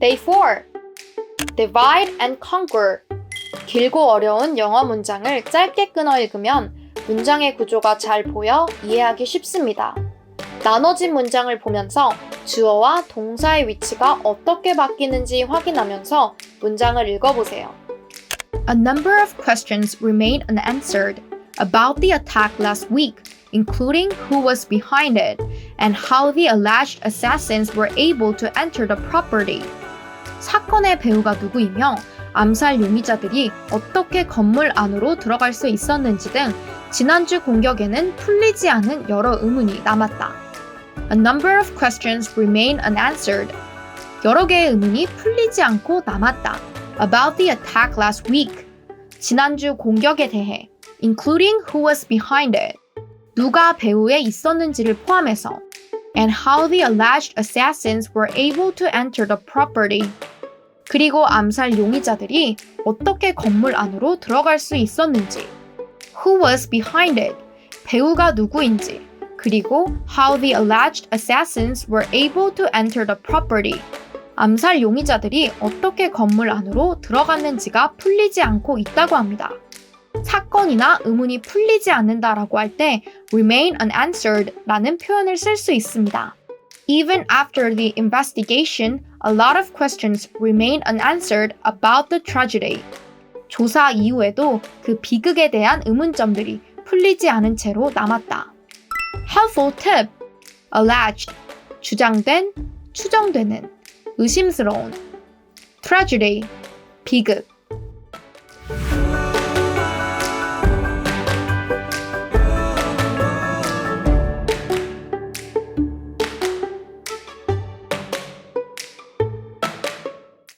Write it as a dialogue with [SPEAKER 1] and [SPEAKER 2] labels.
[SPEAKER 1] Day 4. Divide and conquer. 길고 어려운 영어 문장을 짧게 끊어 읽으면 문장의 구조가 잘 보여 이해하기 쉽습니다. 나눠진 문장을 보면서 주어와 동사의 위치가 어떻게 바뀌는지 확인하면서 문장을 읽어보세요. A number of questions remain unanswered about the attack last week, including who was behind it and how the alleged assassins were able to enter the property. 사건의 배우가 누구이며 암살 용의자들이 어떻게 건물 안으로 들어갈 수 있었는지 등 지난주 공격에는 풀리지 않은 여러 의문이 남았다. A number of questions remain unanswered. 여러 개의 의문이 풀리지 않고 남았다. About the attack last week. 지난주 공격에 대해. Including who was behind it. 누가 배후에 있었는지를 포함해서. And how the alleged assassins were able to enter the property. 그리고 암살 용의자들이 어떻게 건물 안으로 들어갈 수 있었는지. Who was behind it? 배우가 누구인지. 그리고 how the alleged assassins were able to enter the property. 암살 용의자들이 어떻게 건물 안으로 들어갔는지가 풀리지 않고 있다고 합니다. 사건이나 의문이 풀리지 않는다라고 할 때 remain unanswered 라는 표현을 쓸 수 있습니다. Even after the investigation, a lot of questions remain unanswered about the tragedy. 조사 이후에도 그 비극에 대한 의문점들이 풀리지 않은 채로 남았다. Helpful tip. Alleged. 주장된, 추정되는, 의심스러운. Tragedy. 비극.